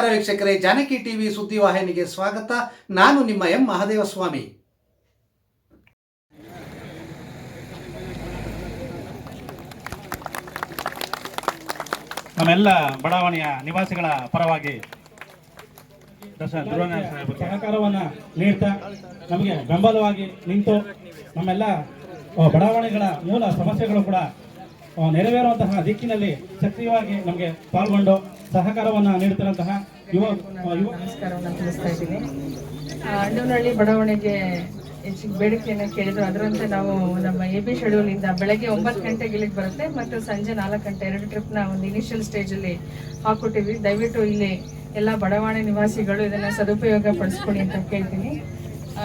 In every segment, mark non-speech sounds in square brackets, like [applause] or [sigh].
ನಮಸ್ಕಾರ ವೀಕ್ಷಕರೇ ಜಾನಕಿ ಟಿವಿ ಸುದ್ದಿವಾಹಿನಿಗೆ ಸ್ವಾಗತ. ನಾನು ನಿಮ್ಮ ಎಂ ಮಹದೇವಸ್ವಾಮಿ. ನಮ್ಮೆಲ್ಲ ಬಡಾವಣೆಯ ನಿವಾಸಿಗಳ ಪರವಾಗಿ ಸಹಕಾರವನ್ನ ನೀಡ್ತಾ ನಮಗೆ ಬೆಂಬಲವಾಗಿ ನಿಂತು ನಮ್ಮೆಲ್ಲ ಬಡಾವಣೆಗಳ ಮೂಲ ಸಮಸ್ಯೆಗಳು ಕೂಡ ನೆರವೇರುವಂತಹ ದಿಕ್ಕಿನಲ್ಲಿ ಸಕ್ರಿಯವಾಗಿ ನಮಗೆ ಪಾಲ್ಗೊಂಡು ಸಹಕಾರವನ್ನ ನೀಡುತ್ತಿರುವಂತಹ ಯುವ ಯುವ ನಮಸ್ಕಾರವನ್ನು ತಿಳಿಸ್ತಾ ಇದ್ದೀನಿ. ಅಣ್ಣನಹಳ್ಳಿ ಬಡಾವಣೆಗೆ ಹೆಚ್ಚಿಗೆ ಬೇಡಿಕೆಯನ್ನು ಕೇಳಿದ್ರು. ಅದರಂತೆ ನಾವು ನಮ್ಮ ಎ ಬಿ ಶೆಡ್ಯೂಲಿಂದ ಬೆಳಗ್ಗೆ ಒಂಬತ್ತು ಗಂಟೆಗೆ ಇಲ್ಲಿಗೆ ಬರುತ್ತೆ ಮತ್ತು ಸಂಜೆ ನಾಲ್ಕು ಗಂಟೆ ಎರಡು ಟ್ರಿಪ್ನ ಒಂದು ಇನಿಷಿಯಲ್ ಸ್ಟೇಜಲ್ಲಿ ಹಾಕ್ಕೊಟ್ಟಿದ್ವಿ ದಯವಿಟ್ಟು ಇಲ್ಲಿ ಎಲ್ಲ ಬಡಾವಣೆ ನಿವಾಸಿಗಳು ಇದನ್ನು ಸದುಪಯೋಗ ಪಡಿಸ್ಕೊಳ್ಳಿ ಅಂತ ಕೇಳ್ತೀನಿ.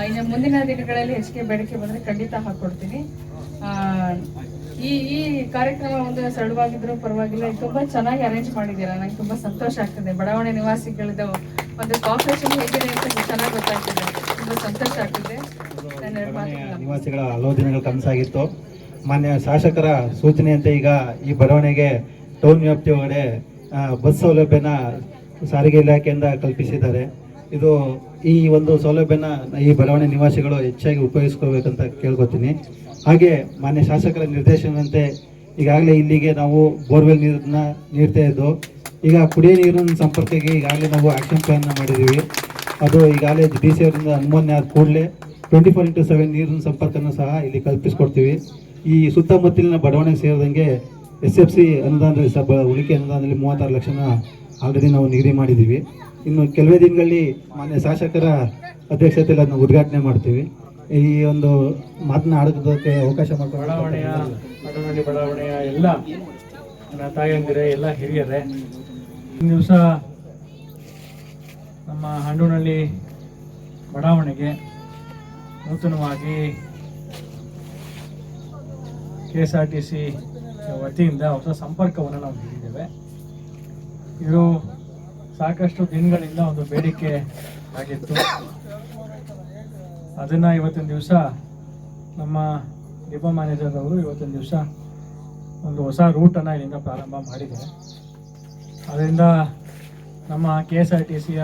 ಇನ್ನು ಮುಂದಿನ ದಿನಗಳಲ್ಲಿ ಹೆಚ್ಚಿಗೆ ಬೇಡಿಕೆ ಬಂದರೆ ಖಂಡಿತ ಹಾಕ್ಕೊಡ್ತೀನಿ. ಈ ಈ ಕಾರ್ಯಕ್ರಮ ಒಂದು ಸರಳವಾಗಿದ್ರು ಪರವಾಗಿಲ್ಲ. ತುಂಬಾ ಚೆನ್ನಾಗಿ ಅರೇಂಜ್ ಮಾಡಿದ್ದೀರಾ? ನಂಗೆ ತುಂಬಾ ಸಂತೋಷ ಆಗ್ತದೆ. ಬಡಾವಣೆ ನಿವಾಸಿಗಳದ್ದು ಒಂದು ಕಾಪರೇಷನ್ ಹೇಗಿದೆ ಅಂತ ಚೆನ್ನಾಗಿ ಗೊತ್ತಾಗ್ತದೆ. ತುಂಬಾ ಸಂತೋಷ ಆಗ್ತದೆ. ನಿವಾಸಿಗಳ ಹಲವು ದಿನಗಳ ಕನಸಾಗಿತ್ತು. ಮಾನ್ಯ ಶಾಸಕರ ಸೂಚನೆಯಂತೆ ಈಗ ಈ ಬಡಾವಣೆಗೆ ಟೌನ್ ವ್ಯಾಪ್ತಿ ಒಳಗಡೆ ಬಸ್ ಸೌಲಭ್ಯನ ಸಾರಿಗೆ ಇಲಾಖೆಯಿಂದ ಕಲ್ಪಿಸಿದ್ದಾರೆ. ಇದು ಈ ಒಂದು ಸೌಲಭ್ಯನ ಈ ಬಡಾವಣೆ ನಿವಾಸಿಗಳು ಹೆಚ್ಚಾಗಿ ಉಪಯೋಗಿಸ್ಕೋಬೇಕಂತ ಕೇಳ್ಕೊತೀನಿ. ಹಾಗೆ ಮಾನ್ಯ ಶಾಸಕರ ನಿರ್ದೇಶನದಂತೆ ಈಗಾಗಲೇ ಇಲ್ಲಿಗೆ ನಾವು ಬೋರ್ವೆಲ್ ನೀರನ್ನ ನೀಡ್ತಾ ಇದ್ದು, ಈಗ ಕುಡಿಯೋ ನೀರಿನ ಸಂಪರ್ಕಕ್ಕೆ ಈಗಾಗಲೇ ನಾವು ಆಕ್ಷನ್ ಪ್ಲಾನ್ ಮಾಡಿದ್ದೀವಿ. ಅದು ಈಗಾಗಲೇ ಡಿ ಸಿ ಅವರಿಂದ ಅನುಮೋದನೆ ಆದ ಕೂಡಲೇ ಟ್ವೆಂಟಿ ಫೋರ್ ಇಂಟು ಸೆವೆನ್ ನೀರಿನ ಸಂಪರ್ಕನ ಸಹ ಇಲ್ಲಿ ಕಲ್ಪಿಸ್ಕೊಡ್ತೀವಿ. ಈ ಸುತ್ತಮುತ್ತಲಿನ ಬಡಾವಣೆ ಸೇರಿದಂಗೆ ಎಸ್ ಎಫ್ ಸಿ ಅನುದಾನದಲ್ಲಿ ಸಹ ಉಳಿಕೆ ಅನುದಾನದಲ್ಲಿ ಮೂವತ್ತಾರು ಲಕ್ಷನ ಆಲ್ರೆಡಿ ನಾವು ನಿಗದಿ ಮಾಡಿದ್ದೀವಿ. ಇನ್ನು ಕೆಲವೇ ದಿನಗಳಲ್ಲಿ ಮಾನ್ಯ ಶಾಸಕರ ಅಧ್ಯಕ್ಷತೆಯಲ್ಲಿ ಅದನ್ನು ಉದ್ಘಾಟನೆ ಮಾಡ್ತೀವಿ. ಈ ಒಂದು ಮಾತನಾಡೋದಕ್ಕೆ ಅವಕಾಶ ಬಡಾವಣೆಯ ಬಡಾವಣೆ ಬಡಾವಣೆಯ ಎಲ್ಲ ನನ್ನ ತಾಯಂದಿರೆ ಎಲ್ಲ ಹಿರಿಯರೇ. ಈ ದಿವಸ ನಮ್ಮ ಹಂಡೂನಹಳ್ಳಿ ಬಡಾವಣೆಗೆ ನೂತನವಾಗಿ K S R T C ವತಿಯಿಂದ ಹೊಸ ಸಂಪರ್ಕವನ್ನು ನಾವು ನೀಡಿದ್ದೇವೆ. ಇದು ಸಾಕಷ್ಟು ದಿನಗಳಿಂದ ಒಂದು ಬೇಡಿಕೆ ಆಗಿತ್ತು. ಅದನ್ನು ಇವತ್ತಿನ ದಿವಸ ನಮ್ಮ ಡಿಪೋ ಮ್ಯಾನೇಜರ್ ಅವರು ಇವತ್ತಿನ ದಿವಸ ಒಂದು ಹೊಸ ರೂಟನ್ನು ಇಲ್ಲಿಂದ ಪ್ರಾರಂಭ ಮಾಡಿದ್ದಾರೆ. ಅದರಿಂದ ನಮ್ಮ ಕೆ ಎಸ್ ಆರ್ ಟಿ ಸಿಯ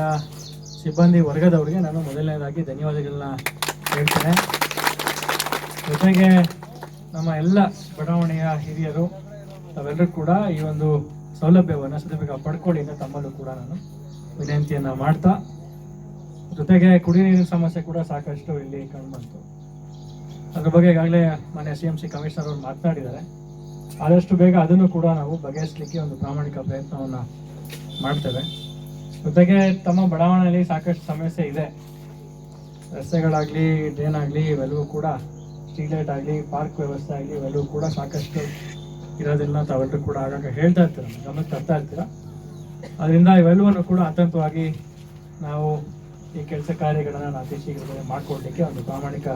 ಸಿಬ್ಬಂದಿ ವರ್ಗದವರಿಗೆ ನಾನು ಮೊದಲನೇದಾಗಿ ಧನ್ಯವಾದಗಳನ್ನ ಹೇಳ್ತೇನೆ. ಜೊತೆಗೆ ನಮ್ಮ ಎಲ್ಲ ಬಡಾವಣೆಯ ಹಿರಿಯರು ತಾವೆಲ್ಲರೂ ಕೂಡ ಈ ಒಂದು ಸೌಲಭ್ಯವನ್ನು ಸದುಪಯೋಗ ಪಡ್ಕೊಳ್ಳಿ ಅಂತ ತಮ್ಮಲ್ಲೂ ಕೂಡ ನಾನು ವಿನಂತಿಯನ್ನು ಮಾಡ್ತಾ ಜೊತೆಗೆ ಕುಡಿ ನೀರಿನ ಸಮಸ್ಯೆ ಕೂಡ ಸಾಕಷ್ಟು ಇಲ್ಲಿ ಕಂಡುಬಂತು ಅದ್ರ ಬಗ್ಗೆ ಈಗಾಗಲೇ ಮಾನ್ಯ ಸಿ ಎಂ ಸಿ ಕಮಿಷನರ್ ಅವರು ಮಾತನಾಡಿದ್ದಾರೆ. ಆದಷ್ಟು ಬೇಗ ಅದನ್ನು ಕೂಡ ನಾವು ಬಗೆಹರಿಸಲಿಕ್ಕೆ ಒಂದು ಪ್ರಾಮಾಣಿಕ ಪ್ರಯತ್ನವನ್ನು ಮಾಡ್ತೇವೆ. ಜೊತೆಗೆ ತಮ್ಮ ಬಡಾವಣೆಯಲ್ಲಿ ಸಾಕಷ್ಟು ಸಮಸ್ಯೆ ಇದೆ. ರಸ್ತೆಗಳಾಗಲಿ, ಡ್ರೈನ್ ಆಗಲಿ ಇವೆಲ್ಲವೂ ಕೂಡ ಸ್ಟ್ರೀಟ್ ಲೈಟ್ ಆಗಲಿ, ಪಾರ್ಕ್ ವ್ಯವಸ್ಥೆ ಆಗಲಿ ಇವೆಲ್ಲವೂ ಕೂಡ ಸಾಕಷ್ಟು ಇರೋದಿಲ್ಲ ತಾವೆಲ್ಲರೂ ಕೂಡ ಆಗಾಗ ಹೇಳ್ತಾ ಇರ್ತೀರ, ಗಮನಕ್ಕೆ ತರ್ತಾ ಇರ್ತೀರ. ಅದರಿಂದ ಇವೆಲ್ಲವನ್ನು ಕೂಡ ಅತ್ಯಂತವಾಗಿ ನಾವು ಈ ಕೆಲಸ ಕಾರ್ಯಗಳನ್ನು ನಾವು ಅತಿ ಶೀಘ್ರದಲ್ಲಿ ಮಾಡಿಕೊಡ್ಲಿಕ್ಕೆ ಒಂದು ಪ್ರಾಮಾಣಿಕ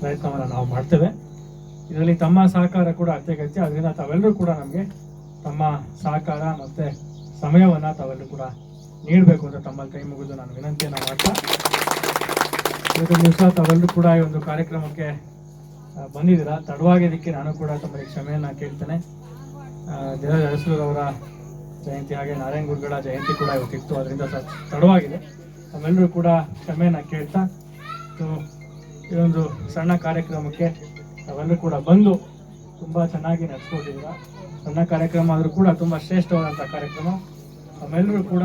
ಪ್ರಯತ್ನವನ್ನು ನಾವು ಮಾಡ್ತೇವೆ. ಇದರಲ್ಲಿ ತಮ್ಮ ಸಹಕಾರ ಕೂಡ ಅತ್ಯಗತ್ಯ ಅದರಿಂದ ತಾವೆಲ್ಲರೂ ಕೂಡ ನಮಗೆ ತಮ್ಮ ಸಹಕಾರ ಮತ್ತು ಸಮಯವನ್ನು ತಾವೆಲ್ಲರೂ ಕೂಡ ನೀಡಬೇಕು ಅಂತ ತಮ್ಮಲ್ಲಿ ಕೈ ಮುಗಿದು ನಾನು ವಿನಂತಿಯನ್ನು ಮಾಡ್ತಾ ಇವತ್ತು ದಿವಸ ತಾವೆಲ್ಲರೂ ಕೂಡ ಈ ಒಂದು ಕಾರ್ಯಕ್ರಮಕ್ಕೆ ಬಂದಿದ್ದೀರ? ತಡವಾಗಿ ತಡವಾಗಿದ್ದಕ್ಕೆ ನಾನು ಕೂಡ ತಮ್ಮಲ್ಲಿ ಕ್ಷಮೆಯನ್ನು ಕೇಳ್ತೇನೆ. ಅವರ ಜಯಂತಿ ಹಾಗೆ ನಾರಾಯಣ ಗುರುಗಳ ಜಯಂತಿ ಕೂಡ ಇವತ್ತಿತ್ತು. ಅದರಿಂದ ತಡವಾಗಿದೆ. ತಾವೆಲ್ಲರೂ ಕೂಡ ಕ್ಷಮೆಯನ್ನು ಕೇಳ್ತಾ ಈ ಒಂದು ಸಣ್ಣ ಕಾರ್ಯಕ್ರಮಕ್ಕೆ ನಾವೆಲ್ಲರೂ ಕೂಡ ಬಂದು ತುಂಬ ಚೆನ್ನಾಗಿ ನಡೆಸ್ಕೊಟ್ಟಿದ್ದೀರಾ. ಸಣ್ಣ ಕಾರ್ಯಕ್ರಮ ಆದರೂ ಕೂಡ ತುಂಬ ಶ್ರೇಷ್ಠವಾದಂಥ ಕಾರ್ಯಕ್ರಮ. ನಮ್ಮೆಲ್ಲರೂ ಕೂಡ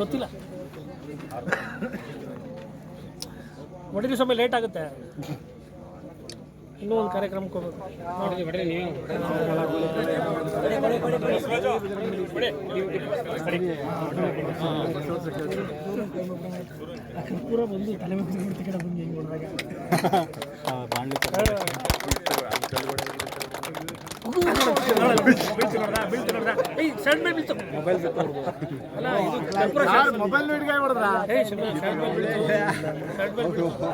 ಗೊತ್ತಿಲ್ಲ. ಒಟ್ಟಿಗೆ ಸ್ವಲ್ಪ ಲೇಟ್ ಆಗುತ್ತೆ. ಇನ್ನೂ ಒಂದು ಕಾರ್ಯಕ್ರಮಕ್ಕೆ ಹೋಗ್ಬೇಕು. ಪೂರ ಬಂದು ತಲೆ ಮೇಲೆ ಬಂದು ಹಿಂಗೆ ನೋಡಿದಾಗ. [laughs] ನೋಡ್ದ ಎಲ್ ಏಯ್ ಸೈಡ್ ಮೇಲೆ ಬೀಳ್ತು ಮೊಬೈಲ್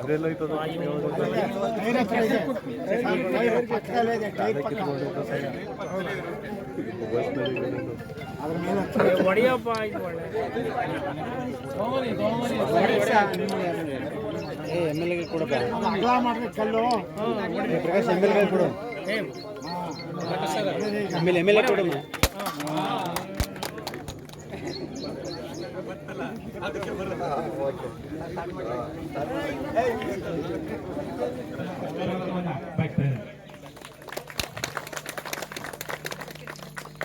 ಅಲ್ಲ ಇದು ಕರ್ಪೂರ ಎಂ ಎಲ್ ಎ ಕೊಡಮ್ಮ.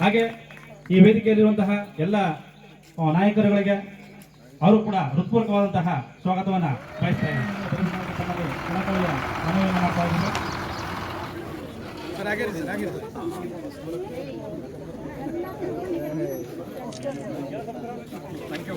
ಹಾಗೆ ಈ ವೇದಿಕೆಯಲ್ಲಿರುವಂತಹ ಎಲ್ಲ ನಾಯಕರುಗಳಿಗೆ ಅವರು ಕೂಡ ಹೃತ್ಪೂರ್ವಕವಾದಂತಹ ಸ್ವಾಗತವನ್ನ ಬಯಸ್ತಾ ಇದ್ದೇನೆ. Thank you